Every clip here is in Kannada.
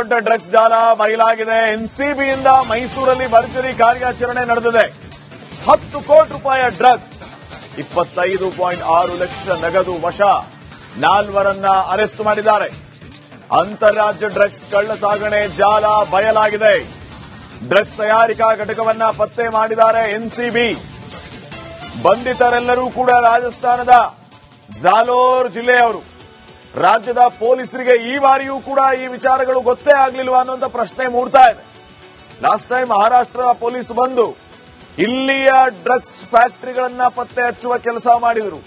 ದೊಡ್ಡ ಡ್ರಗ್ಸ್ ಜಾಲ ಬಯಲಾಗಿದೆ. ಎನ್ಸಿಬಿಯಿಂದ ಮೈಸೂರಲ್ಲಿ ಭರ್ಜರಿ ಕಾರ್ಯಾಚರಣೆ ನಡೆದಿದೆ. ಹತ್ತು ಕೋಟಿ ರೂಪಾಯಿಯ ಡ್ರಗ್ಸ್, ಇಪ್ಪತ್ತೈದು ಪಾಯಿಂಟ್ ಆರು ಲಕ್ಷ ನಗದು ವಶ ನಾಲ್ವರನ್ನ ಅರೆಸ್ಟ್ ಮಾಡಿದ್ದಾರೆ. ಅಂತಾರಾಜ್ಯ ಡ್ರಗ್ಸ್ ಕಳ್ಳ ಸಾಗಣೆ ಜಾಲ ಬಯಲಾಗಿದೆ. ಡ್ರಗ್ಸ್ ತಯಾರಿಕಾ ಘಟಕವನ್ನ ಪತ್ತೆ ಮಾಡಿದ್ದಾರೆ ಎನ್ಸಿಬಿ ಬಂಧಿತರೆಲ್ಲರೂ ಕೂಡ ರಾಜಸ್ಥಾನದ ಜಾಲೋರ್ ಜಿಲ್ಲೆಯವರು. ರಾಜ್ಯದ ಪೊಲೀಸರಿಗೆ ಈ ಬಾರಿಯೂ ಕೂಡ ಈ ವಿಚಾರಗಳು ಗೊತ್ತೇ ಆಗ್ಲಿಲ್ವಾ ಅನ್ನುವಂತ ಪ್ರಶ್ನೆ ಮೂಡ್ತಾ ಇದೆ. ಲಾಸ್ಟ್ ಟೈಮ್ ಮಹಾರಾಷ್ಟ್ರ ಪೊಲೀಸ್ ಬಂದು ಇಲ್ಲಿಯ ಡ್ರಗ್ಸ್ ಫ್ಯಾಕ್ಟರಿಗಳನ್ನ ಪತ್ತೆ ಹಚ್ಚುವ ಕೆಲಸ ಮಾಡಿದರು.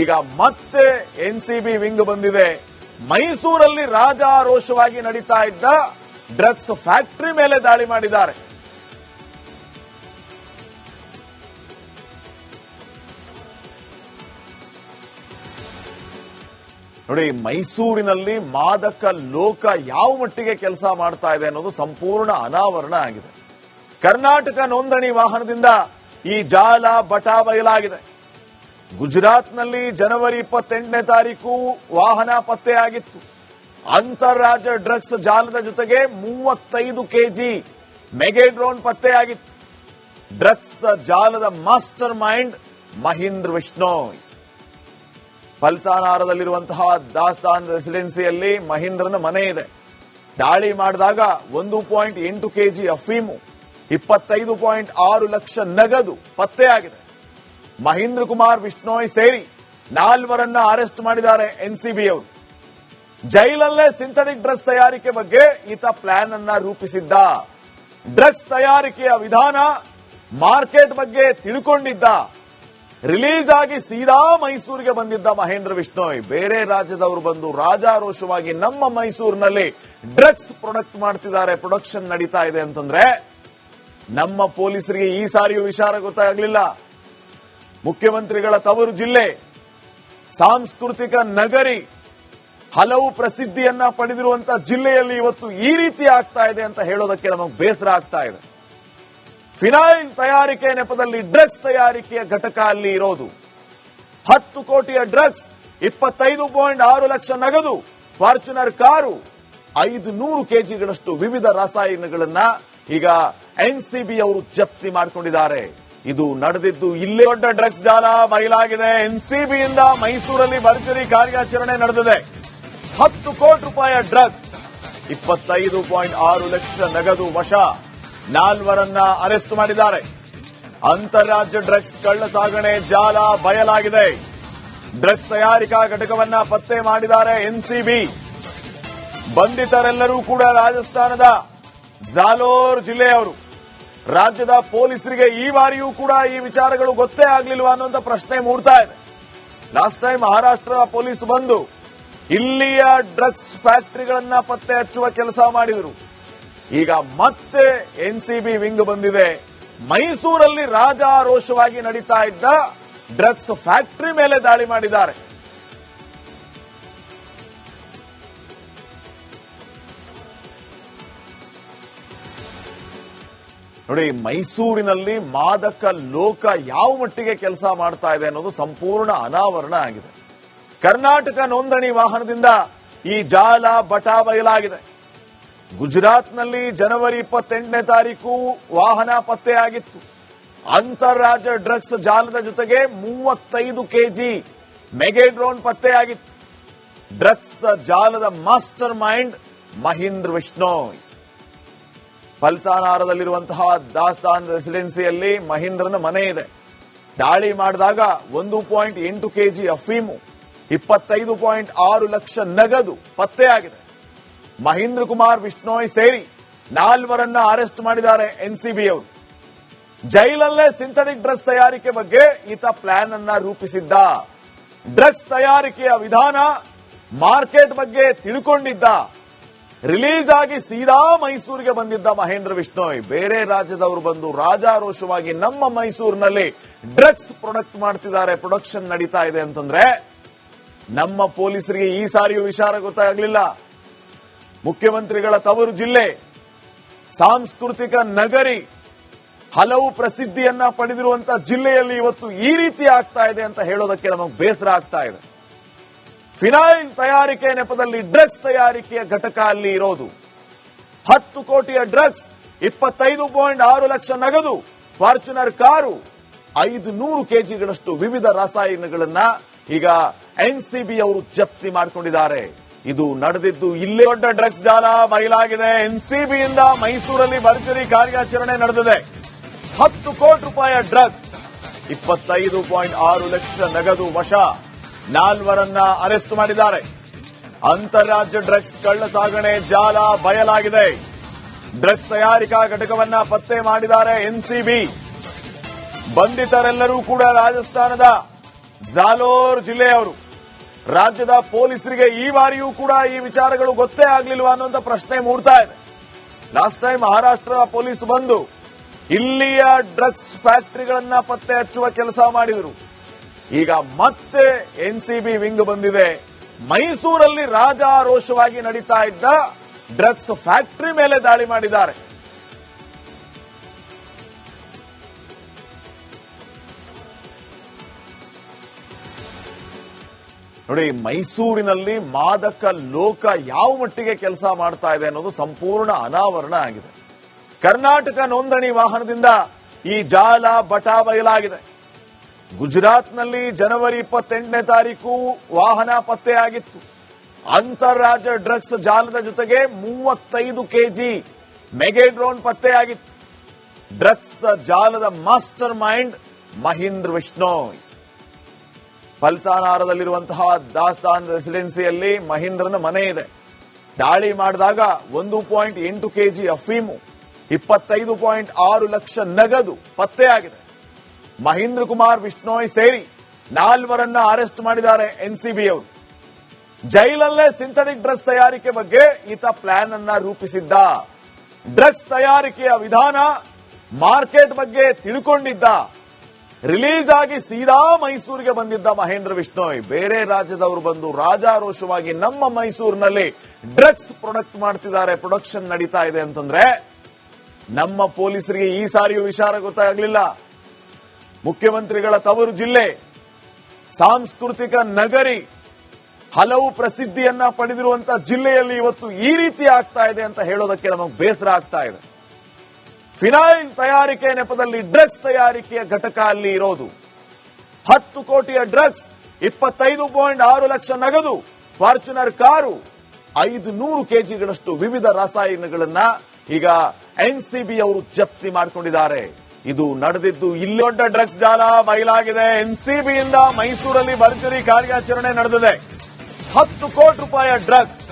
ಈಗ ಮತ್ತೆ ಎನ್ಸಿಬಿ ವಿಂಗ್ ಬಂದಿದೆ. ಮೈಸೂರಲ್ಲಿ ರಾಜಾರೋಷವಾಗಿ ನಡೀತಾ ಇದ್ದ ಡ್ರಗ್ಸ್ ಫ್ಯಾಕ್ಟರಿ ಮೇಲೆ ದಾಳಿ ಮಾಡಿದ್ದಾರೆ. ನೋಡಿ, ಮೈಸೂರಿನಲ್ಲಿ ಮಾದಕ ಲೋಕ ಯಾವ ಮಟ್ಟಿಗೆ ಕೆಲಸ ಮಾಡ್ತಾ ಇದೆ ಅನ್ನೋದು ಸಂಪೂರ್ಣ ಅನಾವರಣ ಆಗಿದೆ. ಕರ್ನಾಟಕ ನೋಂದಣಿ ವಾಹನದಿಂದ ಈ ಜಾಲ ಬಟಾ ಬಯಲಾಗಿದೆ. ಗುಜರಾತ್ನಲ್ಲಿ ಜನವರಿ ಇಪ್ಪತ್ತೆಂಟನೇ ತಾರೀಕು ವಾಹನ ಪತ್ತೆಯಾಗಿತ್ತು ಅಂತಾರಾಜ್ಯ ಡ್ರಗ್ಸ್ ಜಾಲದ ಜೊತೆಗೆ ಮೂವತ್ತೈದು ಕೆಜಿ ಮೆಗೆಡ್ರೋನ್ ಪತ್ತೆಯಾಗಿತ್ತು ಡ್ರಗ್ಸ್ ಜಾಲದ ಮಾಸ್ಟರ್ ಮೈಂಡ್ ಮಹೇಂದ್ರ ವಿಷ್ಣೋಯ್. ಪಲ್ಸಾನಾರದಲ್ಲಿರುವಂತಹ ದಾಸ್ತಾನ್ ರೆಸಿಡೆನ್ಸಿಯಲ್ಲಿ ಮಹೀಂದ್ರನ ಮನೆ ಇದೆ. ದಾಳಿ ಮಾಡಿದಾಗ ಒಂದು ಪಾಯಿಂಟ್ ಎಂಟು ಕೆಜಿ ಅಫೀಮು, ಇಪ್ಪತ್ತೈದು ಪಾಯಿಂಟ್ ಆರು ಲಕ್ಷ ನಗದು ಪತ್ತೆಯಾಗಿದೆ ಮಹೇಂದ್ರ ಕುಮಾರ್ ವಿಷ್ಣೋಯ್ ಸೇರಿ ನಾಲ್ವರನ್ನ ಅರೆಸ್ಟ್ ಮಾಡಿದ್ದಾರೆ ಎನ್ಸಿಬಿ ಅವರು ಜೈಲಲ್ಲೇ ಸಿಂಥೆಟಿಕ್ ಡ್ರಗ್ಸ್ ತಯಾರಿಕೆ ಬಗ್ಗೆ ಈತ ಪ್ಲಾನ್ ಅನ್ನ ರೂಪಿಸಿದ್ದ. ಡ್ರಗ್ಸ್ ತಯಾರಿಕೆಯ ವಿಧಾನ ಮಾರ್ಕೆಟ್ ಬಗ್ಗೆ ತಿಳ್ಕೊಂಡಿದ್ದ. ರಿಲೀಸ್ ಆಗಿ ಸೀದಾ ಮೈಸೂರಿಗೆ ಬಂದಿದ್ದ ಮಹೇಂದ್ರ ವಿಷ್ಣೋಯ್, ಬೇರೆ ರಾಜ್ಯದವರು ಬಂದು ರಾಜಾರೋಷವಾಗಿ ನಮ್ಮ ಮೈಸೂರಿನಲ್ಲಿ ಡ್ರಗ್ಸ್ ಪ್ರೊಡಕ್ಟ್ ಮಾಡ್ತಿದ್ದಾರೆ, ಪ್ರೊಡಕ್ಷನ್ ನಡೀತಾ ಇದೆ ಅಂತಂದ್ರೆ ನಮ್ಮ ಪೊಲೀಸರಿಗೆ ಈ ಸಾರಿಯೂ ವಿಚಾರ ಗೊತ್ತಾಗಲಿಲ್ಲ. ಮುಖ್ಯಮಂತ್ರಿಗಳ ತವರು ಜಿಲ್ಲೆ, ಸಾಂಸ್ಕೃತಿಕ ನಗರಿ, ಹಲವು ಪ್ರಸಿದ್ಧಿಯನ್ನ ಪಡೆದಿರುವಂತಹ ಜಿಲ್ಲೆಯಲ್ಲಿ ಇವತ್ತು ಈ ರೀತಿ ಆಗ್ತಾ ಇದೆ ಅಂತ ಹೇಳೋದಕ್ಕೆ ನಮಗೆ ಬೇಸರ ಆಗ್ತಾ ಇದೆ. ಫಿನಾಯಿಲ್ ತಯಾರಿಕೆ ನೆಪದಲ್ಲಿ ಡ್ರಗ್ಸ್ ತಯಾರಿಕೆಯ ಘಟಕ ಅಲ್ಲಿ ಇರೋದು. ಹತ್ತು ಕೋಟಿಯ ಡ್ರಗ್ಸ್, ಇಪ್ಪತ್ತೈದು ಪಾಯಿಂಟ್ ಆರು ಲಕ್ಷ ನಗದು, ಫಾರ್ಚುನರ್ ಕಾರು, ಐದು ನೂರು ಕೆಜಿಗಳಷ್ಟು ವಿವಿಧ ರಾಸಾಯನಿಗಳನ್ನ ಈಗ ಎನ್ಸಿಬಿ ಅವರು ಜಪ್ತಿ ಮಾಡಿಕೊಂಡಿದ್ದಾರೆ. ಇದು ನಡೆದಿದ್ದು ಇಲ್ಲೇ ದೊಡ್ಡ ಡ್ರಗ್ಸ್ ಜಾಲ ಬಯಲಾಗಿದೆ. ಎನ್ಸಿಬಿಯಿಂದ ಮೈಸೂರಲ್ಲಿ ಭರ್ಜರಿ ಕಾರ್ಯಾಚರಣೆ ನಡೆದಿದೆ. ಹತ್ತು ಕೋಟಿ ರೂಪಾಯಿಯ ಡ್ರಗ್ಸ್, ಇಪ್ಪತ್ತೈದು ಪಾಯಿಂಟ್ ಆರು ಲಕ್ಷ ನಗದು ವಶ. ನಾಲ್ವರನ್ನ ಅರೆಸ್ಟ್ ಮಾಡಿದ್ದಾರೆ. ಅಂತಾರಾಜ್ಯ ಡ್ರಗ್ಸ್ ಕಳ್ಳ ಸಾಗಣೆ ಜಾಲ ಬಯಲಾಗಿದೆ. ಡ್ರಗ್ಸ್ ತಯಾರಿಕಾ ಘಟಕವನ್ನ ಪತ್ತೆ ಮಾಡಿದ್ದಾರೆ ಎನ್ಸಿಬಿ. ಬಂಧಿತರೆಲ್ಲರೂ ಕೂಡ ರಾಜಸ್ಥಾನದ ಜಾಲೋರ್ ಜಿಲ್ಲೆಯವರು. ರಾಜ್ಯದ ಪೊಲೀಸರಿಗೆ ಈ ಬಾರಿಯೂ ಕೂಡ ಈ ವಿಚಾರಗಳು ಗೊತ್ತೇ ಆಗಲಿಲ್ಲ ಅನ್ನುವಂತ ಪ್ರಶ್ನೆ ಮೂಡ್ತಾ ಇದೆ. ಲಾಸ್ಟ್ ಟೈಮ್ ಮಹಾರಾಷ್ಟ್ರ ಪೊಲೀಸ್ ಬಂದು ಇಲ್ಲಿಯ ಡ್ರಗ್ಸ್ ಫ್ಯಾಕ್ಟರಿಗಳನ್ನ ಪತ್ತೆ ಹಚ್ಚುವ ಕೆಲಸ ಮಾಡಿದರು. ಈಗ ಮತ್ತೆ ಎನ್ಸಿಬಿ ವಿಂಗ್ ಬಂದಿದೆ. ಮೈಸೂರಲ್ಲಿ ರಾಜಾರೋಷವಾಗಿ ನಡೀತಾ ಇದ್ದ ಡ್ರಗ್ಸ್ ಫ್ಯಾಕ್ಟರಿ ಮೇಲೆ ದಾಳಿ ಮಾಡಿದ್ದಾರೆ. ನೋಡಿ, ಮೈಸೂರಿನಲ್ಲಿ ಮಾದಕ ಲೋಕ ಯಾವ ಮಟ್ಟಿಗೆ ಕೆಲಸ ಮಾಡ್ತಾ ಇದೆ ಅನ್ನೋದು ಸಂಪೂರ್ಣ ಅನಾವರಣ ಆಗಿದೆ. ಕರ್ನಾಟಕ ನೋಂದಣಿ ವಾಹನದಿಂದ ಈ ಜಾಲ ಬಟಾ ಬಯಲಾಗಿದೆ ಗುಜರಾತ್ನಲ್ಲಿ ಜನವರಿ ಇಪ್ಪತ್ತೆಂಟನೇ ತಾರೀಕು ವಾಹನ ಪತ್ತೆಯಾಗಿತ್ತು ಅಂತಾರಾಜ್ಯ ಡ್ರಗ್ಸ್ ಜಾಲದ ಜೊತೆಗೆ ಮೂವತ್ತೈದು ಕೆಜಿ ಮೆಗೆಡ್ರೋನ್ ಪತ್ತೆಯಾಗಿತ್ತು ಡ್ರಗ್ಸ್ ಜಾಲದ ಮಾಸ್ಟರ್ ಮೈಂಡ್ ಮಹೀಂದ್ರ ವಿಷ್ಣೋಯ್. ಫಲ್ಸಾನಾರದಲ್ಲಿರುವಂತಹ ದಾಸ್ತಾನ್ ರೆಸಿಡೆನ್ಸಿಯಲ್ಲಿ ಮಹೀಂದ್ರನ ಮನೆ ಇದೆ. ದಾಳಿ ಮಾಡಿದಾಗ ಒಂದು ಪಾಯಿಂಟ್ ಎಂಟು ಕೆಜಿ ಅಫೀಮು, ಇಪ್ಪತ್ತೈದು ಪಾಯಿಂಟ್ ಆರು ಲಕ್ಷ ನಗದು ಪತ್ತೆಯಾಗಿದೆ ಮಹೀಂದ್ರ ಕುಮಾರ್ ವಿಷ್ಣೋಯ್ ಸೇರಿ ನಾಲ್ವರನ್ನ ಅರೆಸ್ಟ್ ಮಾಡಿದ್ದಾರೆ ಎನ್ಸಿಬಿ ಅವರು ಜೈಲಲ್ಲೇ ಸಿಂಥೆಟಿಕ್ ಡ್ರಗ್ಸ್ ತಯಾರಿಕೆ ಬಗ್ಗೆ ಈತ ಪ್ಲಾನ್ ಅನ್ನ ರೂಪಿಸಿದ್ದ. ಡ್ರಗ್ಸ್ ತಯಾರಿಕೆಯ ವಿಧಾನ ಮಾರ್ಕೆಟ್ ಬಗ್ಗೆ ತಿಳ್ಕೊಂಡಿದ್ದ. ರಿಲೀಸ್ ಆಗಿ ಸೀದಾ ಮೈಸೂರಿಗೆ ಬಂದಿದ್ದ ಮಹೇಂದ್ರ ವಿಷ್ಣೋಯ್. ಬೇರೆ ರಾಜ್ಯದವರು ಬಂದು ರಾಜಾರೋಷವಾಗಿ ನಮ್ಮ ಮೈಸೂರಿನಲ್ಲಿ ಡ್ರಗ್ಸ್ ಪ್ರೊಡಕ್ಟ್ ಮಾಡ್ತಿದ್ದಾರೆ, ಪ್ರೊಡಕ್ಷನ್ ನಡೀತಾ ಇದೆ ಅಂತಂದ್ರೆ ನಮ್ಮ ಪೊಲೀಸರಿಗೆ ಈ ಸಾರಿಯೂ ವಿಚಾರ ಗೊತ್ತಾಗಲಿಲ್ಲ. ಮುಖ್ಯಮಂತ್ರಿಗಳ ತವರು ಜಿಲ್ಲೆ, ಸಾಂಸ್ಕೃತಿಕ ನಗರಿ, ಹಲವು ಪ್ರಸಿದ್ಧಿಯನ್ನ ಪಡೆದಿರುವಂತಹ ಜಿಲ್ಲೆಯಲ್ಲಿ ಇವತ್ತು ಈ ರೀತಿ ಆಗ್ತಾ ಇದೆ ಅಂತ ಹೇಳೋದಕ್ಕೆ ನಮಗೆ ಬೇಸರ ಆಗ್ತಾ ಇದೆ. ಫಿನಾಯಿಲ್ ತಯಾರಿಕೆ ನೆಪದಲ್ಲಿ ಡ್ರಗ್ಸ್ ತಯಾರಿಕೆಯ ಘಟಕ ಅಲ್ಲಿ ಇರೋದು. ಹತ್ತು ಕೋಟಿಯ ಡ್ರಗ್ಸ್, ಇಪ್ಪತ್ತೈದು ಪಾಯಿಂಟ್ ಆರು ಲಕ್ಷ ನಗದು, ಫಾರ್ಚುನರ್ ಕಾರು, ಐದು ನೂರು ಕೆಜಿಗಳಷ್ಟು ವಿವಿಧ ರಾಸಾಯನಿಗಳನ್ನ ಈಗ ಎನ್ಸಿಬಿ ಅವರು ಜಪ್ತಿ ಮಾಡಿಕೊಂಡಿದ್ದಾರೆ. ಇದು ನಡೆದಿದ್ದು ಇಲ್ಲೇ ದೊಡ್ಡ ಡ್ರಗ್ಸ್ ಜಾಲ ಬಯಲಾಗಿದೆ. ಎನ್ಸಿಬಿಯಿಂದ ಮೈಸೂರಲ್ಲಿ ಭರ್ಜರಿ ಕಾರ್ಯಾಚರಣೆ ನಡೆದಿದೆ. ಹತ್ತು ಕೋಟಿ ರೂಪಾಯಿಯ ಡ್ರಗ್ಸ್, ಇಪ್ಪತ್ತೈದು ಪಾಯಿಂಟ್ ಆರು ಲಕ್ಷ ನಗದು ವಶ ನಾಲ್ವರನ್ನ ಅರೆಸ್ಟ್ ಮಾಡಿದ್ದಾರೆ. ಅಂತಾರಾಜ್ಯ ಡ್ರಗ್ಸ್ ಕಳ್ಳ ಸಾಗಣೆ ಜಾಲ ಬಯಲಾಗಿದೆ. ಡ್ರಗ್ಸ್ ತಯಾರಿಕಾ ಘಟಕವನ್ನ ಪತ್ತೆ ಮಾಡಿದ್ದಾರೆ ಎನ್ಸಿಬಿ ಬಂಧಿತರೆಲ್ಲರೂ ಕೂಡ ರಾಜಸ್ಥಾನದ ಜಾಲೋರ್ ಜಿಲ್ಲೆಯವರು. ರಾಜ್ಯದ ಪೊಲೀಸರಿಗೆ ಈ ಬಾರಿಯೂ ಕೂಡ ಈ ವಿಚಾರಗಳು ಗೊತ್ತೇ ಆಗ್ಲಿಲ್ವಾ ಅನ್ನುವಂತ ಪ್ರಶ್ನೆ ಮೂಡ್ತಾ ಇದೆ. ಲಾಸ್ಟ್ ಟೈಮ್ ಮಹಾರಾಷ್ಟ್ರ ಪೊಲೀಸ್ ಬಂದು ಇಲ್ಲಿಯ ಡ್ರಗ್ಸ್ ಫ್ಯಾಕ್ಟರಿಗಳನ್ನ ಪತ್ತೆ ಹಚ್ಚುವ ಕೆಲಸ ಮಾಡಿದರು. ಈಗ ಮತ್ತೆ ಎನ್ಸಿಬಿ ವಿಂಗ್ ಬಂದಿದೆ. ಮೈಸೂರಲ್ಲಿ ರಾಜಾರೋಷವಾಗಿ ನಡೀತಾ ಇದ್ದ ಡ್ರಗ್ಸ್ ಫ್ಯಾಕ್ಟರಿ ಮೇಲೆ ದಾಳಿ ಮಾಡಿದ್ದಾರೆ. ನೋಡಿ, ಮೈಸೂರಿನಲ್ಲಿ ಮಾದಕ ಲೋಕ ಯಾವ ಮಟ್ಟಿಗೆ ಕೆಲಸ ಮಾಡ್ತಾ ಇದೆ ಅನ್ನೋದು ಸಂಪೂರ್ಣ ಅನಾವರಣ ಆಗಿದೆ. ಕರ್ನಾಟಕ ನೋಂದಣಿ ವಾಹನದಿಂದ ಈ ಜಾಲ ಬಟಾ ಬಯಲಾಗಿದೆ. ಗುಜರಾತ್ನಲ್ಲಿ ಜನವರಿ ಇಪ್ಪತ್ತೆಂಟನೇ ತಾರೀಕು ವಾಹನ ಪತ್ತೆಯಾಗಿತ್ತು ಅಂತಾರಾಜ್ಯ ಡ್ರಗ್ಸ್ ಜಾಲದ ಜೊತೆಗೆ ಮೂವತ್ತೈದು ಕೆಜಿ ಮೆಗೆಡ್ರೋನ್ ಪತ್ತೆಯಾಗಿತ್ತು ಡ್ರಗ್ಸ್ ಜಾಲದ ಮಾಸ್ಟರ್ ಮೈಂಡ್ ಮಹೇಂದ್ರ ವಿಷ್ಣೋಯ್. ಪಲ್ಸಾನಾರದಲ್ಲಿರುವಂತಹ ದಾಸ್ತಾನ್ ರೆಸಿಡೆನ್ಸಿಯಲ್ಲಿ ಮಹೀಂದ್ರನ ಮನೆ ಇದೆ. ದಾಳಿ ಮಾಡಿದಾಗ ಒಂದು ಪಾಯಿಂಟ್ ಎಂಟು ಕೆಜಿ ಅಫೀಮು, ಇಪ್ಪತ್ತೈದು ಪಾಯಿಂಟ್ ಆರು ಲಕ್ಷ ನಗದು ಪತ್ತೆಯಾಗಿದೆ ಮಹೇಂದ್ರ ಕುಮಾರ್ ವಿಷ್ಣೋಯ್ ಸೇರಿ ನಾಲ್ವರನ್ನ ಅರೆಸ್ಟ್ ಮಾಡಿದ್ದಾರೆ ಎನ್ಸಿಬಿ ಅವರು ಜೈಲಲ್ಲೇ ಸಿಂಥೆಟಿಕ್ ಡ್ರಗ್ಸ್ ತಯಾರಿಕೆ ಬಗ್ಗೆ ಈತ ಪ್ಲಾನ್ ಅನ್ನ ರೂಪಿಸಿದ್ದ. ಡ್ರಗ್ಸ್ ತಯಾರಿಕೆಯ ವಿಧಾನ ಮಾರ್ಕೆಟ್ ಬಗ್ಗೆ ತಿಳ್ಕೊಂಡಿದ್ದ. ರಿಲೀಸ್ ಆಗಿ ಸೀದಾ ಮೈಸೂರಿಗೆ ಬಂದಿದ್ದ ಮಹೇಂದ್ರ ವಿಷ್ಣೋಯ್, ಬೇರೆ ರಾಜ್ಯದವರು ಬಂದು ರಾಜಾರೋಷವಾಗಿ ನಮ್ಮ ಮೈಸೂರಿನಲ್ಲಿ ಡ್ರಗ್ಸ್ ಪ್ರೊಡಕ್ಟ್ ಮಾಡ್ತಿದ್ದಾರೆ, ಪ್ರೊಡಕ್ಷನ್ ನಡೀತಾ ಇದೆ ಅಂತಂದ್ರೆ ನಮ್ಮ ಪೊಲೀಸರಿಗೆ ಈ ಸಾರಿಯೂ ವಿಚಾರ ಗೊತ್ತಾಗಲಿಲ್ಲ. ಮುಖ್ಯಮಂತ್ರಿಗಳ ತವರು ಜಿಲ್ಲೆ, ಸಾಂಸ್ಕೃತಿಕ ನಗರಿ, ಹಲವು ಪ್ರಸಿದ್ಧಿಯನ್ನ ಪಡೆದಿರುವಂತಹ ಜಿಲ್ಲೆಯಲ್ಲಿ ಇವತ್ತು ಈ ರೀತಿ ಆಗ್ತಾ ಇದೆ ಅಂತ ಹೇಳೋದಕ್ಕೆ ನಮಗೆ ಬೇಸರ ಆಗ್ತಾ ಇದೆ. ಫಿನಾಯಿಲ್ ತಯಾರಿಕೆ ನೆಪದಲ್ಲಿ ಡ್ರಗ್ಸ್ ತಯಾರಿಕೆಯ ಘಟಕ ಅಲ್ಲಿ ಇರೋದು. ಹತ್ತು ಕೋಟಿಯ ಡ್ರಗ್ಸ್, ಇಪ್ಪತ್ತೈದು ಪಾಯಿಂಟ್ ಆರು ಲಕ್ಷ ನಗದು, ಫಾರ್ಚುನರ್ ಕಾರು, ಐದು ನೂರು ಕೆಜಿಗಳಷ್ಟು ವಿವಿಧ ರಾಸಾಯನಿಗಳನ್ನ ಈಗ ಎನ್ಸಿಬಿ ಅವರು ಜಪ್ತಿ ಮಾಡಿಕೊಂಡಿದ್ದಾರೆ. ಇದು ನಡೆದಿದ್ದು ಇಲ್ಲಿ ದೊಡ್ಡ ಡ್ರಗ್ಸ್ ಜಾಲ ಬಯಲಾಗಿದೆ. ಎನ್ಸಿಬಿಯಿಂದ ಮೈಸೂರಲ್ಲಿ ಭರ್ಜರಿ ಕಾರ್ಯಾಚರಣೆ ನಡೆದಿದೆ. ಹತ್ತು ಕೋಟಿ ರೂಪಾಯಿಯ ಡ್ರಗ್ಸ್,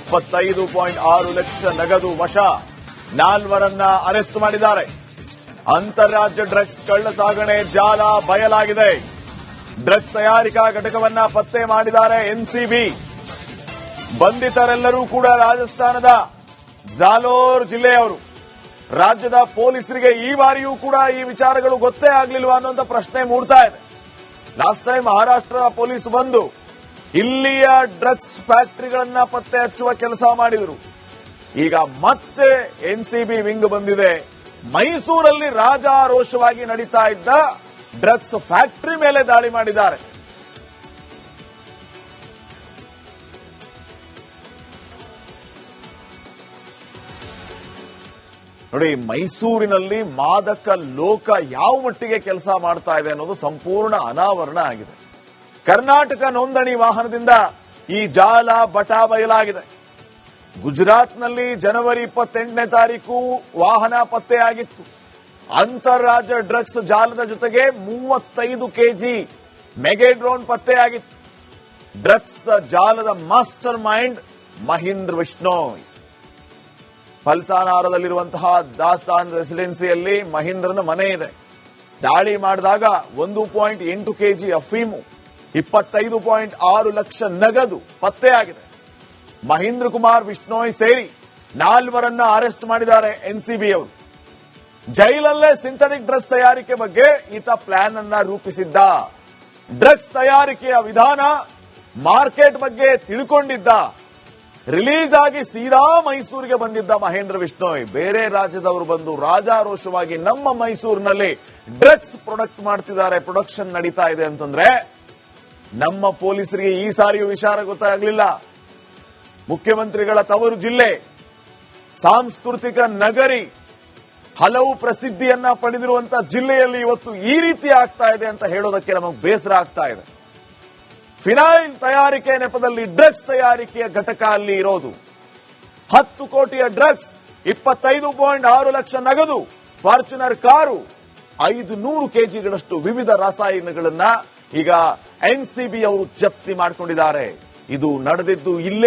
ಇಪ್ಪತ್ತೈದು ಪಾಯಿಂಟ್ ಆರು ಲಕ್ಷ ನಗದು ವಶ. ನಾಲ್ವರನ್ನ ಅರೆಸ್ಟ್ ಮಾಡಿದ್ದಾರೆ. ಅಂತಾರಾಜ್ಯ ಡ್ರಗ್ಸ್ ಕಳ್ಳ ಸಾಗಣೆ ಜಾಲ ಬಯಲಾಗಿದೆ. ಡ್ರಗ್ಸ್ ತಯಾರಿಕಾ ಘಟಕವನ್ನ ಪತ್ತೆ ಮಾಡಿದ್ದಾರೆ ಎನ್ಸಿಬಿ. ಬಂಧಿತರೆಲ್ಲರೂ ಕೂಡ ರಾಜಸ್ಥಾನದ ಜಾಲೋರ್ ಜಿಲ್ಲೆಯವರು. ರಾಜ್ಯದ ಪೊಲೀಸರಿಗೆ ಈ ಬಾರಿಯೂ ಕೂಡ ಈ ವಿಚಾರಗಳು ಗೊತ್ತೇ ಆಗಲಿಲ್ವಾ ಅನ್ನೋಂಥ ಪ್ರಶ್ನೆ ಮೂಡ್ತಾ ಇದೆ. ಲಾಸ್ಟ್ ಟೈಮ್ ಮಹಾರಾಷ್ಟ್ರ ಪೊಲೀಸ್ ಬಂದು ಇಲ್ಲಿಯ ಡ್ರಗ್ಸ್ ಫ್ಯಾಕ್ಟರಿಗಳನ್ನ ಪತ್ತೆ ಹಚ್ಚುವ ಕೆಲಸ ಮಾಡಿದರು. ಈಗ ಮತ್ತೆ ಎನ್ಸಿಬಿ ವಿಂಗ್ ಬಂದಿದೆ. ಮೈಸೂರಲ್ಲಿ ರಾಜಾರೋಷವಾಗಿ ನಡೀತಾ ಇದ್ದ ಡ್ರಗ್ಸ್ ಫ್ಯಾಕ್ಟರಿ ಮೇಲೆ ದಾಳಿ ಮಾಡಿದ್ದಾರೆ. ನೋಡಿ, ಮೈಸೂರಿನಲ್ಲಿ ಮಾದಕ ಲೋಕ ಯಾವ ಮಟ್ಟಿಗೆ ಕೆಲಸ ಮಾಡ್ತಾ ಇದೆ ಅನ್ನೋದು ಸಂಪೂರ್ಣ ಅನಾವರಣ ಆಗಿದೆ. ಕರ್ನಾಟಕ ನೋಂದಣಿ ವಾಹನದಿಂದ ಈ ಜಾಲ ಬಟಾ ಬಯಲಾಗಿದೆ ಗುಜರಾತ್ನಲ್ಲಿ ಜನವರಿ ಇಪ್ಪತ್ತೆಂಟನೇ ತಾರೀಕು ವಾಹನ ಪತ್ತೆಯಾಗಿತ್ತು. ಅಂತಾರಾಜ್ಯ ಡ್ರಗ್ಸ್ ಜಾಲದ ಜೊತೆಗೆ ಮೂವತ್ತೈದು ಕೆಜಿ ಮೆಗೆಡ್ರೋನ್ ಪತ್ತೆಯಾಗಿತ್ತು. ಡ್ರಗ್ಸ್ ಜಾಲದ ಮಾಸ್ಟರ್ ಮೈಂಡ್ ಮಹೇಂದ್ರ ವಿಷ್ಣೋಯ್. ಫಲ್ಸಾನಾರದಲ್ಲಿರುವಂತಹ ದಾಸ್ತಾನ್ ರೆಸಿಡೆನ್ಸಿಯಲ್ಲಿ ಮಹೀಂದ್ರನ ಮನೆ ಇದೆ. ದಾಳಿ ಮಾಡಿದಾಗ ಒಂದು ಪಾಯಿಂಟ್ ಎಂಟು ಕೆಜಿ ಅಫೀಮು, ಇಪ್ಪತ್ತೈದು ಪಾಯಿಂಟ್ ಆರು ಲಕ್ಷ ನಗದು ಪತ್ತೆಯಾಗಿದೆ. ಮಹೀಂದ್ರ ಕುಮಾರ್ ವಿಷ್ಣೋಯ್ ಸೇರಿ ನಾಲ್ವರನ್ನ ಅರೆಸ್ಟ್ ಮಾಡಿದ್ದಾರೆ ಎನ್ಸಿಬಿ ಅವರು ಜೈಲಲ್ಲೇ ಸಿಂಥೆಟಿಕ್ ಡ್ರಗ್ಸ್ ತಯಾರಿಕೆ ಬಗ್ಗೆ ಈತ ಪ್ಲಾನ್ ಅನ್ನ ರೂಪಿಸಿದ್ದ. ಡ್ರಗ್ಸ್ ತಯಾರಿಕೆಯ ವಿಧಾನ ಮಾರ್ಕೆಟ್ ಬಗ್ಗೆ ತಿಳ್ಕೊಂಡಿದ್ದ. ರಿಲೀಸ್ ಆಗಿ ಸೀದಾ ಮೈಸೂರಿಗೆ ಬಂದಿದ್ದ ಮಹೇಂದ್ರ ವಿಷ್ಣೋಯ್. ಬೇರೆ ರಾಜ್ಯದವರು ಬಂದು ರಾಜಾರೋಷವಾಗಿ ನಮ್ಮ ಮೈಸೂರಿನಲ್ಲಿ ಡ್ರಗ್ಸ್ ಪ್ರೊಡಕ್ಟ್ ಮಾಡ್ತಿದ್ದಾರೆ, ಪ್ರೊಡಕ್ಷನ್ ನಡೀತಾ ಇದೆ ಅಂತಂದ್ರೆ ನಮ್ಮ ಪೊಲೀಸರಿಗೆ ಈ ಸಾರಿಯೂ ವಿಚಾರ ಗೊತ್ತಾಗಲಿಲ್ಲ. ಮುಖ್ಯಮಂತ್ರಿಗಳ ತವರು ಜಿಲ್ಲೆ, ಸಾಂಸ್ಕೃತಿಕ ನಗರಿ, ಹಲವು ಪ್ರಸಿದ್ಧಿಯನ್ನ ಪಡೆದಿರುವಂತಹ ಜಿಲ್ಲೆಯಲ್ಲಿ ಇವತ್ತು ಈ ರೀತಿ ಆಗ್ತಾ ಇದೆ ಅಂತ ಹೇಳೋದಕ್ಕೆ ನಮಗೆ ಬೇಸರ ಆಗ್ತಾ ಇದೆ. ಫಿನೈಲ್ ತಯಾರಿಕೆ ನೆಪದಲ್ಲಿ ಡ್ರಗ್ಸ್ ತಯಾರಿಕೆಯ ಘಟಕ ಅಲ್ಲಿ ಇರೋದು. ಹತ್ತು ಕೋಟಿಯ ಡ್ರಗ್ಸ್, ಇಪ್ಪತ್ತೈದು ಪಾಯಿಂಟ್ ಆರು ಲಕ್ಷ ನಗದು, ಫಾರ್ಚುನರ್ ಕಾರು, ಐದು ನೂರು ಕೆಜಿಗಳಷ್ಟು ವಿವಿಧ ರಾಸಾಯನಿಕಗಳನ್ನ ಈಗ ಎನ್ಸಿಬಿ ಅವರು ಜಪ್ತಿ ಮಾಡಿಕೊಂಡಿದ್ದಾರೆ. ಇದು ನಡೆದಿದ್ದು ಇಲ್ಲೇ